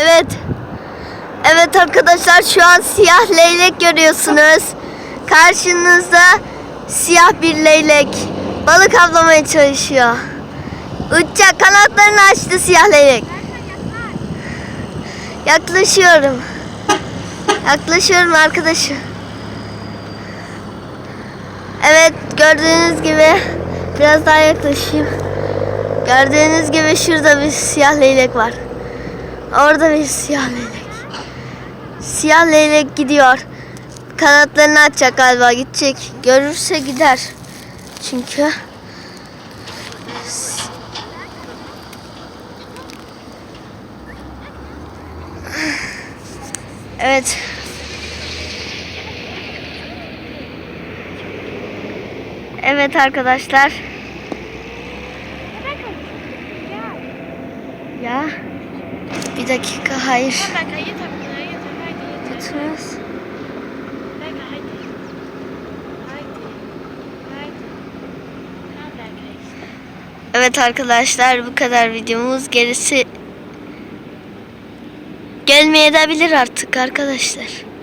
Evet. Evet arkadaşlar şu an siyah leylek görüyorsunuz. Karşınızda siyah bir leylek balık avlamaya çalışıyor. Uçacak kanatlarını açtı siyah leylek. Yaklaşıyorum. Yaklaşıyorum arkadaşım. Evet gördüğünüz gibi biraz daha yaklaşayım. Gördüğünüz gibi şurada bir siyah leylek var. Orada bir siyah leylek. Siyah leylek gidiyor. Kanatlarını açacak galiba gidecek. Görürse gider. Çünkü Evet. Evet arkadaşlar. Ya. Bir dakika hayır. Tutmaz. Evet arkadaşlar bu kadar videomuz gerisi gelmeye de bilir artık arkadaşlar.